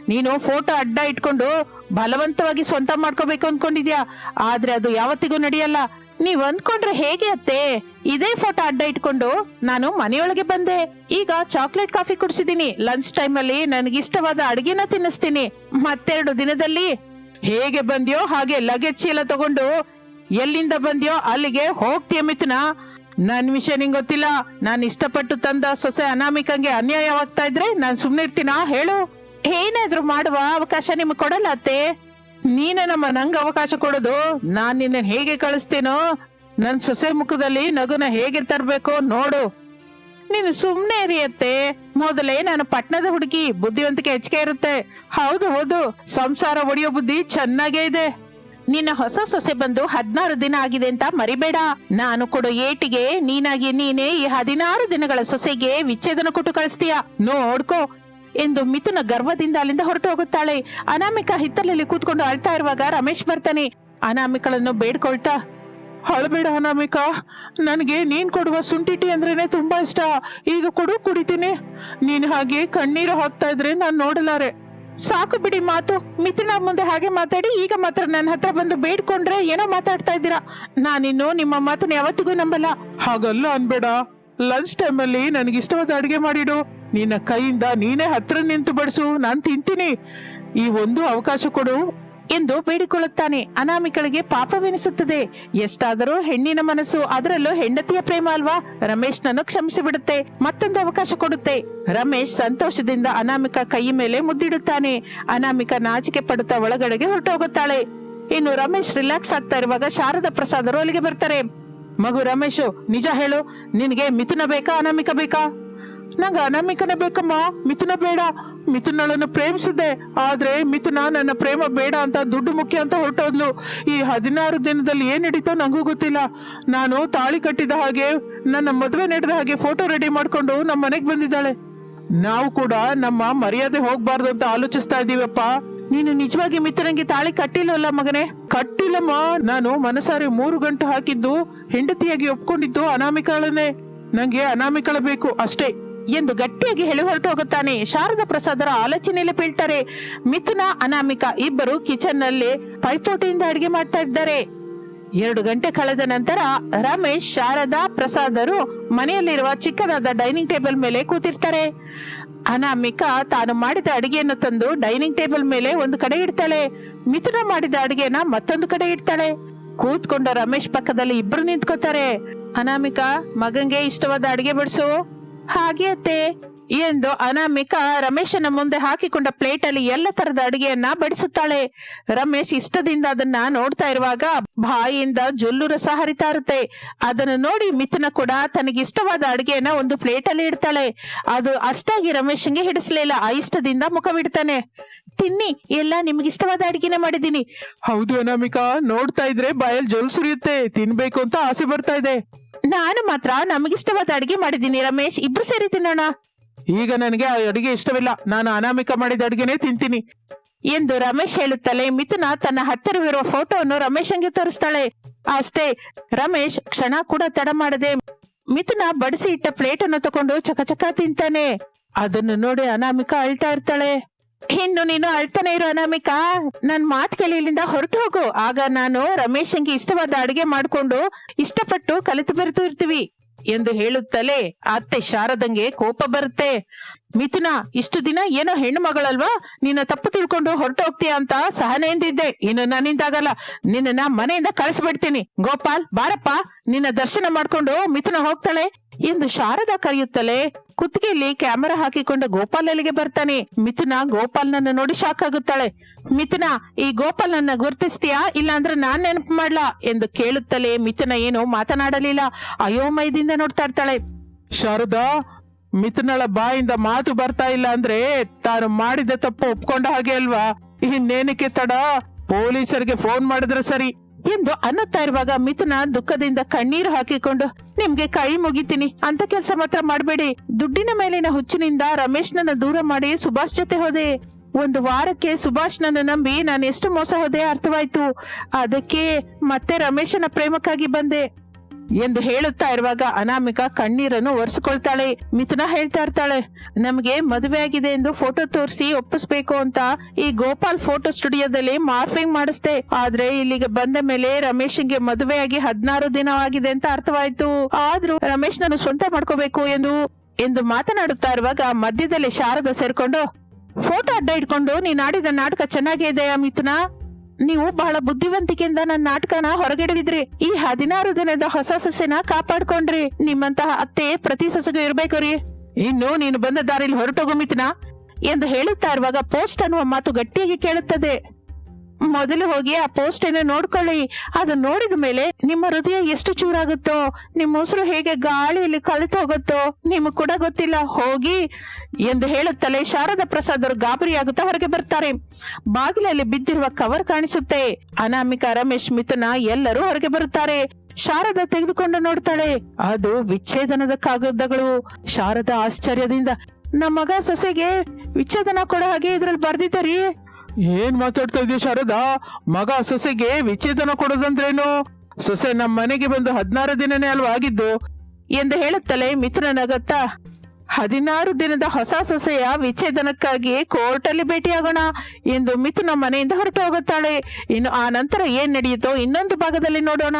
[SPEAKER 1] ನೀನು ಫೋಟೋ ಅಡ್ಡ ಇಟ್ಕೊಂಡು ಬಲವಂತವಾಗಿ ಸ್ವಂತ ಮಾಡ್ಕೋಬೇಕು ಅನ್ಕೊಂಡಿದ್ಯಾ? ಆದ್ರೆ ಅದು ಯಾವತ್ತಿಗೂ ನಡೆಯಲ್ಲ. ನೀವ್ ಅಂದ್ಕೊಂಡ್ರೆ ಹೇಗೆ ಅತ್ತೆ? ಇದೇ ಫೋಟೋ ಅಡ್ಡ ಇಟ್ಕೊಂಡು ನಾನು ಮನೆಯೊಳಗೆ ಬಂದೆ. ಈಗ ಚಾಕ್ಲೇಟ್ ಕಾಫಿ ಕುಡಿಸಿದೀನಿ. ಲಂಚ್ ಟೈಮ್ ಅಲ್ಲಿ ನನಗಿಷ್ಟವಾದ ಅಡಿಗೆನ ತಿನ್ನಿಸ್ತೀನಿ. ಮತ್ತೆರಡು ದಿನದಲ್ಲಿ ಹೇಗೆ ಬಂದ್ಯೋ ಹಾಗೆ ಲಗೇಜ್ ಚೀಲ ತಗೊಂಡು ಎಲ್ಲಿಂದ ಬಂದ್ಯೋ ಅಲ್ಲಿಗೆ ಹೋಗ್ತೀಯ ಮಿಥುನ. ನನ್ ವಿಷಯ ನಿಂಗ್ ಗೊತ್ತಿಲ್ಲ. ನಾನ್ ಇಷ್ಟಪಟ್ಟು ತಂದ ಸೊಸೆ ಅನಾಮಿಕಂಗೆ ಅನ್ಯಾಯವಾಗ್ತಾ ಇದ್ರೆ ನಾನ್ ಸುಮ್ಮನಿರ್ತೀನಾ ಹೇಳು. ಏನಾದ್ರೂ ಮಾಡುವ ಅವಕಾಶ ನಿಮ್ಗೆ ಕೊಡಲ್ಲ ಅತ್ತೆ? ನೀನೆ ನಮ್ಮ ನಂಗ ಅವಕಾಶ ಕೊಡೋದು. ನಾನ್ ನಿನ್ನ ಹೇಗೆ ಕಳಿಸ್ತೇನೋ? ನನ್ ಸೊಸೆ ಮುಖದಲ್ಲಿ ನಗುನ ಹೇಗೆ ತರಬೇಕು ನೋಡು. ನೀನು ಸುಮ್ನೆ ಅರಿಯತ್ತೆ ಮೊದಲೇ ನಾನು ಪಟ್ನದ ಹುಡುಗಿ, ಬುದ್ಧಿವಂತಿಕೆ ಹೆಚ್ಚಿಗೆ ಇರುತ್ತೆ. ಹೌದು ಹೌದು. ಸಂಸಾರ ಒಡೆಯೋ ಬುದ್ಧಿ ಚೆನ್ನಾಗೇ ಇದೆ. ನಿನ್ನ ಹೊಸ ಸೊಸೆ ಬಂದು ಹದಿನಾರು ದಿನ ಆಗಿದೆ ಅಂತ ಮರಿಬೇಡ. ನಾನು ಕೊಡೋ ಏಟಿಗೆ ನೀನಾಗಿ ನೀನೇ ಈ ಹದಿನಾರು ದಿನಗಳ ಸೊಸೆಗೆ ವಿಚ್ಛೇದನ ಕೊಟ್ಟು ಕಳಿಸ್ತೀಯ. ನೋಡ್ಕೋ ಎಂದು ಮಿಥುನ ಗರ್ವದಿಂದ ಅಲ್ಲಿಂದ ಹೊರಟು ಹೋಗುತ್ತಾಳೆ. ಅನಾಮಿಕಾ ಹಿತ್ತಲಲ್ಲಿ ಕೂತ್ಕೊಂಡು ಅಳ್ತಾ ಇರುವಾಗ ರಮೇಶ್ ಬರ್ತಾನೆ. ಅನಾಮಿಕಳನ್ನು ಬೇಡ್ಕೊಳ್ತಾ, ಅಳಬೇಡ ಅನಾಮಿಕಾ, ನನಗೆ ನೀನ್ ಕೊಡುವ ಶುಂಠಿ ಅಂದ್ರೇನೆ ತುಂಬಾ ಇಷ್ಟ. ಈಗ ಕೊಡು, ಕುಡಿತೀನಿ. ನೀನ್ ಹಾಗೆ ಕಣ್ಣೀರು ಹಾಕ್ತಾ ಇದ್ರೆ ನಾನು ನೋಡಲಾರೆ. ಸಾಕು ಬಿಡಿ ಮಾತು. ಮಿಥುನ ಮುಂದೆ ಹಾಗೆ ಮಾತಾಡಿ, ಈಗ ಮಾತ್ರ ನನ್ನ ಹತ್ರ ಬಂದು ಬೇಡ್ಕೊಂಡ್ರೆ ಏನೋ ಮಾತಾಡ್ತಾ ಇದ್ದೀರಾ? ನಾನಿನ್ನು ನಿಮ್ಮ ಮಾತನ್ನ ಯಾವತ್ತಿಗೂ ನಂಬಲ್ಲ. ಹಾಗಲ್ಲ ಅನ್ಬೇಡ. ಲಂಚ್ ಟೈಮಲ್ಲಿ ನನಗಿಷ್ಟವಾದ ಅಡಿಗೆ ಮಾಡಿಡು. ನಿನ್ನ ಕೈಯಿಂದ ನೀನೇ ಹತ್ರ ನಿಂತು ಬಡಿಸು, ನಾನ್ ತಿಂತೀನಿ. ಈ ಒಂದು ಅವಕಾಶ ಕೊಡು ಎಂದು ಬೇಡಿಕೊಳ್ಳುತ್ತಾನೆ. ಅನಾಮಿಕಳಿಗೆ ಪಾಪವೆನಿಸುತ್ತದೆ. ಎಷ್ಟಾದರೂ ಹೆಣ್ಣಿನ ಮನಸ್ಸು, ಅದರಲ್ಲೂ ಹೆಂಡತಿಯ ಪ್ರೇಮ ಅಲ್ವಾ? ರಮೇಶ್ನನ್ನು ಕ್ಷಮಿಸಿ ಬಿಡುತ್ತೆ. ಮತ್ತೊಂದು ಅವಕಾಶ ಕೊಡುತ್ತೆ. ರಮೇಶ್ ಸಂತೋಷದಿಂದ ಅನಾಮಿಕ ಕೈ ಮೇಲೆ ಮುದ್ದಿಡುತ್ತಾನೆ. ಅನಾಮಿಕ ನಾಚಿಕೆ ಪಡುತ್ತಾ ಒಳಗಡೆಗೆ ಹೊರಟೋಗುತ್ತಾಳೆ. ಇನ್ನು ರಮೇಶ್ ರಿಲ್ಯಾಕ್ಸ್ ಆಗ್ತಾ ಇರುವಾಗ ಶಾರದಾ ಪ್ರಸಾದರು ಅಲ್ಲಿಗೆ ಬರ್ತಾರೆ. ಮಗು ರಮೇಶು, ನಿಜ ಹೇಳು, ನಿನಗೆ ಮಿಥುನ ಬೇಕಾ, ಅನಾಮಿಕ ಬೇಕಾ? ನಂಗೆ ಅನಾಮಿಕನ ಬೇಕಮ್ಮ. ಮಿಥುನ ಬೇಡ. ಮಿಥುನಳನ್ನು ಪ್ರೇಮಿಸಿದೆ ಆದ್ರೆ ಮಿಥುನ ನನ್ನ ಪ್ರೇಮ ಬೇಡ ಅಂತ ದುಡ್ಡು ಮುಖ್ಯ ಅಂತ ಹೊರಟೋದ್ಲು. ಈ ಹದಿನಾರು ದಿನದಲ್ಲಿ ಏನ್ ನಡೀತೋ ನಂಗೂ ಗೊತ್ತಿಲ್ಲ. ನಾನು ತಾಳಿ ಕಟ್ಟಿದ ಹಾಗೆ, ನನ್ನ ಮದುವೆ ನಡೆದ ಹಾಗೆ ಫೋಟೋ ರೆಡಿ ಮಾಡ್ಕೊಂಡು ನಮ್ಮ ಮನೆಗೆ ಬಂದಿದ್ದಾಳೆ. ನಾವು ಕೂಡ ನಮ್ಮ ಮರ್ಯಾದೆ ಹೋಗ್ಬಾರ್ದು ಅಂತ ಆಲೋಚಿಸ್ತಾ ಇದೀವಪ್ಪ. ನೀನು ನಿಜವಾಗಿ ಮಿತ್ರನಿಗೆ ತಾಳಿ ಕಟ್ಟಿಲ್ಲವಲ್ಲ ಮಗನೇ? ಕಟ್ಟಿಲ್ಲಮ್ಮ. ನಾನು ಮನಸಾರೆ ಮೂರು ಗಂಟು ಹಾಕಿದ್ದು, ಹೆಂಡತಿಯಾಗಿ ಒಪ್ಕೊಂಡಿದ್ದು ಅನಾಮಿಕಳನ್ನೇ. ನಂಗೆ ಅನಾಮಿಕಳ ಬೇಕು ಅಷ್ಟೇ. ಎಂದು ಗಟ್ಟಿಯಾಗಿ ಹೇಳಿ ಹೊರಟು ಹೋಗುತ್ತಾನೆ. ಶಾರದಾ ಪ್ರಸಾದರ ಆಲೋಚನೆಯಲ್ಲಿ ಬೀಳ್ತಾರೆ. ಮಿಥುನ, ಅನಾಮಿಕ ಇಬ್ಬರು ಕಿಚನ್ನಲ್ಲಿ ಪೈಪೋಟಿಯಿಂದ ಅಡಿಗೆ ಮಾಡ್ತಾ ಇದ್ದಾರೆ. ಎರಡು ಗಂಟೆ ಕಳೆದ ನಂತರ ರಮೇಶ್, ಶಾರದಾ ಪ್ರಸಾದರು ಮನೆಯಲ್ಲಿರುವ ಚಿಕ್ಕದಾದ ಡೈನಿಂಗ್ ಟೇಬಲ್ ಮೇಲೆ ಕೂತಿರ್ತಾರೆ. ಅನಾಮಿಕ ತಾನು ಮಾಡಿದ ಅಡಿಗೆಯನ್ನು ತಂದು ಡೈನಿಂಗ್ ಟೇಬಲ್ ಮೇಲೆ ಒಂದು ಕಡೆ ಇಡ್ತಾಳೆ. ಮಿಥುನ ಮಾಡಿದ ಅಡಿಗೆನ ಮತ್ತೊಂದು ಕಡೆ ಇಡ್ತಾಳೆ. ಕೂತ್ಕೊಂಡ ರಮೇಶ್ ಪಕ್ಕದಲ್ಲಿ ಇಬ್ರು ನಿಂತ್ಕೋತಾರೆ. ಅನಾಮಿಕಾ, ಮಗಂಗೆ ಇಷ್ಟವಾದ ಅಡಿಗೆ ಬಿಡಿಸು. ಹಾಗೆ ಅತ್ತೆ. ಎಂದು ಅನಾಮಿಕಾ ರಮೇಶನ ಮುಂದೆ ಹಾಕಿಕೊಂಡ ಪ್ಲೇಟ್ ಅಲ್ಲಿ ಎಲ್ಲ ತರದ ಅಡಿಗೆಯನ್ನ ಬಡಿಸುತ್ತಾಳೆ. ರಮೇಶ್ ಇಷ್ಟದಿಂದ ಅದನ್ನ ನೋಡ್ತಾ ಇರುವಾಗ ಬಾಯಿಯಿಂದ ಜೊಲ್ಲು ರಸ ಹರಿತಾ ಇರುತ್ತೆ. ಅದನ್ನು ನೋಡಿ ಮಿಥುನ ಕೂಡ ತನಗೆ ಇಷ್ಟವಾದ ಅಡಿಗೆಯನ್ನ ಒಂದು ಪ್ಲೇಟ್ ಅಲ್ಲಿ ಇಡ್ತಾಳೆ. ಅದು ಅಷ್ಟಾಗಿ ರಮೇಶ್ಗೆ ಹಿಡಿಸ್ಲಿಲ್ಲ ಆ ಇಷ್ಟದಿಂದ ಮುಖವಿಡ್ತಾನೆ ತಿನ್ನಿ, ಎಲ್ಲ ನಿಮ್ಗೆ ಇಷ್ಟವಾದ ಮಾಡಿದ್ದೀನಿ. ಹೌದು ಅನಾಮಿಕಾ, ನೋಡ್ತಾ ಇದ್ರೆ ಬಾಯಲ್ಲಿ ಜೊಲ್ ಸುರಿಯುತ್ತೆ. ತಿನ್ಬೇಕು ಅಂತ ಆಸೆ ಬರ್ತಾ ಇದೆ. ನಾನು ಮಾತ್ರ ನಮಗಿಷ್ಟವಾದ ಅಡಿಗೆ ಮಾಡಿದ್ದೀನಿ ರಮೇಶ್. ಇಬ್ರು ಸೇರಿ ತಿನ್ನೋಣ. ಈಗ ನನಗೆ ಆ ಅಡಿಗೆ ಇಷ್ಟವಿಲ್ಲ. ನಾನು ಅನಾಮಿಕ ಮಾಡಿದ ಅಡಿಗೆನೇ ತಿಂತೀನಿ. ಎಂದು ರಮೇಶ್ ಹೇಳುತ್ತಲೇ ಮಿಥುನ ತನ್ನ ಹತ್ತಿರವಿರುವ ಫೋಟೋವನ್ನು ರಮೇಶಂಗೆ ತೋರಿಸ್ತಾಳೆ. ಅಷ್ಟೇ ರಮೇಶ್ ಕ್ಷಣ ಕೂಡ ತಡ ಮಾಡದೆ ಮಿಥುನ ಬಡಿಸಿ ಇಟ್ಟ ಪ್ಲೇಟ್ ಅನ್ನು ತಕೊಂಡು ಚಕಚಕ ತಿಂತಾನೆ. ಅದನ್ನು ನೋಡಿ ಅನಾಮಿಕ ಅಳ್ತಾ ಇರ್ತಾಳೆ. ಇನ್ನು ನೀನು ಅಳ್ತಾನೆ ಇರೋ ಅನಾಮಿಕಾ. ನನ್ ಮಾತ್ ಕೇಳಿ ಇಲ್ಲಿಂದ ಹೊರಟು ಹೋಗು. ಆಗ ನಾನು ರಮೇಶನ್ಗೆ ಇಷ್ಟವಾದ ಅಡುಗೆ ಮಾಡ್ಕೊಂಡು ಇಷ್ಟಪಟ್ಟು ಕಲಿತು ಬೆರೆತು ಇರ್ತೀವಿ ಎಂದು ಹೇಳುತ್ತಲೇ ಅತ್ತೆ ಶಾರದಂಗೆ ಕೋಪ ಬರುತ್ತೆ. ಮಿಥುನ, ಇಷ್ಟು ದಿನ ಏನೋ ಹೆಣ್ಣು ಮಗಳಲ್ವಾ? ನಿನ್ನ ತಪ್ಪು ತಿಳ್ಕೊಂಡು ಹೊರಟು ಹೋಗ್ತೀಯ ಅಂತ ಸಹನೆಯಿಂದಿದ್ದೆ ಇನ್ನು ನನ್ನಿಂದಾಗಲ್ಲ ನಿನ್ನನ್ನ ಮನೆಯಿಂದ ಕಳಿಸ್ಬಿಡ್ತೀನಿ. ಗೋಪಾಲ್, ಬಾರಪ್ಪ. ನಿನ್ನ ದರ್ಶನ ಮಾಡ್ಕೊಂಡು ಮಿಥುನ ಹೋಗ್ತಾಳೆ. ಎಂದು ಶಾರದಾ ಕರೆಯುತ್ತಲೇ ಕುತ್ತಿಗೆಯಲ್ಲಿ ಕ್ಯಾಮೆರಾ ಹಾಕಿಕೊಂಡು ಗೋಪಾಲ್ ಅಲ್ಲಿಗೆ ಬರ್ತಾನೆ. ಮಿಥುನ ಗೋಪಾಲ್ನನ್ನು ನೋಡಿ ಶಾಕ್ ಆಗುತ್ತಾಳೆ. ಮಿಥುನ, ಈ ಗೋಪಾಲ್ನನ್ನ ಗುರ್ತಿಸ್ತೀಯಾ? ಇಲ್ಲ ಅಂದ್ರೆ ನಾನ್ ನೆನಪು ಮಾಡ್ಲಾ? ಎಂದು ಕೇಳುತ್ತಲೇ ಮಿಥುನ ಏನು ಮಾತನಾಡಲಿಲ್ಲ. ಅಯೋಮಯದಿಂದ ನೋಡ್ತಾ ಇರ್ತಾಳೆ. ಶಾರದಾ ಮಿಥುನಳ ಬಾಯಿಂದ ಮಾತು ಬರ್ತಾ ಇಲ್ಲ ಅಂದ್ರೆ ತಾನು ಮಾಡಿದ ತಪ್ಪು ಒಪ್ಕೊಂಡ ಹಾಗೆ ಅಲ್ವಾ? ಇನ್ನೇನಕ್ಕೆ ತಡ? ಪೊಲೀಸರಿಗೆ ಫೋನ್ ಮಾಡಿದ್ರೆ ಸರಿ. ಎಂದು ಅನ್ನುತ್ತಾ ಇರುವಾಗ ಮಿಥುನ ದುಃಖದಿಂದ ಕಣ್ಣೀರು ಹಾಕಿಕೊಂಡು, ನಿಮ್ಗೆ ಕೈ ಮುಗಿತೀನಿ. ಅಂತ ಕೆಲಸ ಮಾತ್ರ ಮಾಡಬೇಡಿ. ದುಡ್ಡಿನ ಮೇಲಿನ ಹುಚ್ಚಿನಿಂದ ರಮೇಶ್ನನ್ನ ದೂರ ಮಾಡಿ ಸುಭಾಷ್ ಜೊತೆ ಹೋದೆ. ಒಂದು ವಾರಕ್ಕೆ ಸುಭಾಷ್ ನಂಬಿ ನಾನು ಎಷ್ಟು ಮೋಸ ಹೋದೆ ಅರ್ಥವಾಯ್ತು. ಅದಕ್ಕೆ ಮತ್ತೆ ರಮೇಶನ ಪ್ರೇಮಕ್ಕಾಗಿ ಬಂದೆ. ಎಂದು ಹೇಳುತ್ತಾ ಇರುವಾಗ ಅನಾಮಿಕ ಕಣ್ಣೀರನ್ನು ಒರೆಸಿಕೊಳ್ತಾಳೆ. ಮಿಥುನ ಹೇಳ್ತಾ ಇರ್ತಾಳೆ, ನಮಗೆ ಮದುವೆ ಆಗಿದೆ ಎಂದು ಫೋಟೋ ತೋರಿಸಿ ಒಪ್ಪಿಸ್ಬೇಕು ಅಂತ ಈ ಗೋಪಾಲ್ ಫೋಟೋ ಸ್ಟುಡಿಯೋದಲ್ಲಿ ಮಾರ್ಫಿಂಗ್ ಮಾಡಿಸ್ದೆ. ಆದ್ರೆ ಇಲ್ಲಿಗೆ ಬಂದ ಮೇಲೆ ರಮೇಶ್ಗೆ ಆಗಿ ಹದಿನಾರು ದಿನವಾಗಿದೆ ಅಂತ ಅರ್ಥವಾಯ್ತು. ಆದ್ರೂ ರಮೇಶ್ ನಾನು ಸ್ವಂತ ಮಾಡ್ಕೋಬೇಕು ಎಂದು ಎಂದು ಮಾತನಾಡುತ್ತಾ ಇರುವಾಗ ಮಧ್ಯದಲ್ಲಿ ಶಾರದ ಸೇರ್ಕೊಂಡು ಫೋಟೋ ಅಡ್ಡ ಇಟ್ಕೊಂಡು ನೀನ್ ಆಡಿದ ನಾಟಕ ಚೆನ್ನಾಗೇ ಇದೆಯಾ ಮಿಥುನ? ನೀವು ಬಹಳ ಬುದ್ಧಿವಂತಿಕೆಯಿಂದ ನನ್ನ ನಾಟಕನ ಹೊರಗೆಡಿದ್ರಿ ಈ ಹದಿನಾರು ದಿನದ ಹೊಸ ಸಸ್ಯನ ಕಾಪಾಡ್ಕೊಂಡ್ರಿ. ನಿಮ್ಮಂತಹ ಅತ್ತೆ ಪ್ರತಿ ಸೊಸೆಗೂ ಇರ್ಬೇಕು ಇನ್ನು ನೀನು ಬಂದ ದಾರಿಲಿ ಹೊರಟೋಗೋ ಎಂದು ಹೇಳುತ್ತಾ ಇರುವಾಗ ಪೋಸ್ಟ್ ಅನ್ನುವ ಮಾತು ಗಟ್ಟಿಯಾಗಿ ಕೇಳುತ್ತದೆ. ಮೊದಲು ಹೋಗಿ ಆ ಪೋಸ್ಟ್ ಅನ್ನು ನೋಡ್ಕೊಳ್ಳಿ. ಅದನ್ನ ನೋಡಿದ ಮೇಲೆ ನಿಮ್ಮ ಹೃದಯ ಎಷ್ಟು ಚೂರಾಗುತ್ತೋ, ನಿಮ್ಮ ಉಸಿರು ಹೇಗೆ ಗಾಳಿಯಲ್ಲಿ ಕಲಿತು ಹೋಗುತ್ತೋ, ನಿಮಗೆ ಕೂಡ ಗೊತ್ತಿಲ್ಲ. ಹೋಗಿ ಎಂದು ಹೇಳುತ್ತಲೇ ಶಾರದಾ ಪ್ರಸಾದ್ ಅವರು ಗಾಬರಿಯಾಗುತ್ತಾ ಹೊರಗೆ ಬರ್ತಾರೆ. ಬಾಗಿಲಲ್ಲಿ ಬಿದ್ದಿರುವ ಕವರ್ ಕಾಣಿಸುತ್ತೆ. ಅನಾಮಿಕಾ ರಮೇಶ್, ಮಿಥುನ ಎಲ್ಲರೂ ಹೊರಗೆ ಬರುತ್ತಾರೆ. ಶಾರದಾ ತೆಗೆದುಕೊಂಡು ನೋಡ್ತಾಳೆ. ಅದು ವಿಚ್ಛೇದನದ ಕಾಗದಗಳು. ಶಾರದಾ ಆಶ್ಚರ್ಯದಿಂದ, ನಮ್ಮ ಮಗ ಸೊಸೆಗೆ ವಿಚ್ಛೇದನ ಕೊಡೋ ಹಾಗೆ ಇದ್ರಲ್ಲಿ ಬರ್ದಿದ್ದಾರಿ? ಏನ್ ಮಾತಾಡ್ತಾ ಇದೀಯ ಶಾರದಾ? ಮಗ ಸೊಸೆಗೆ ವಿಚ್ಛೇದನ ಕೊಡೋದಂದ್ರೇನು? ಸೊಸೆ ನಮ್ಮ ಮನೆಗೆ ಬಂದು ಹದಿನಾರು ದಿನನೇ ಅಲ್ವಾ ಆಗಿದ್ದು? ಎಂದು ಹೇಳುತ್ತಲೇ ಮಿಥುನ ನಗತ್ತ ಹದಿನಾರು ದಿನದ ಹೊಸ ಸೊಸೆಯ ವಿಚ್ಛೇದನಕ್ಕಾಗಿ ಕೋರ್ಟಲ್ಲಿ ಭೇಟಿಯಾಗೋಣ ಎಂದು ಮಿಥುನ ಮನೆಯಿಂದ ಹೊರಟು ಹೋಗುತ್ತಾಳೆ. ಇನ್ನು ಆ ನಂತರ ಏನ್ ನಡೆಯುತ್ತೋ ಇನ್ನೊಂದು ಭಾಗದಲ್ಲಿ ನೋಡೋಣ.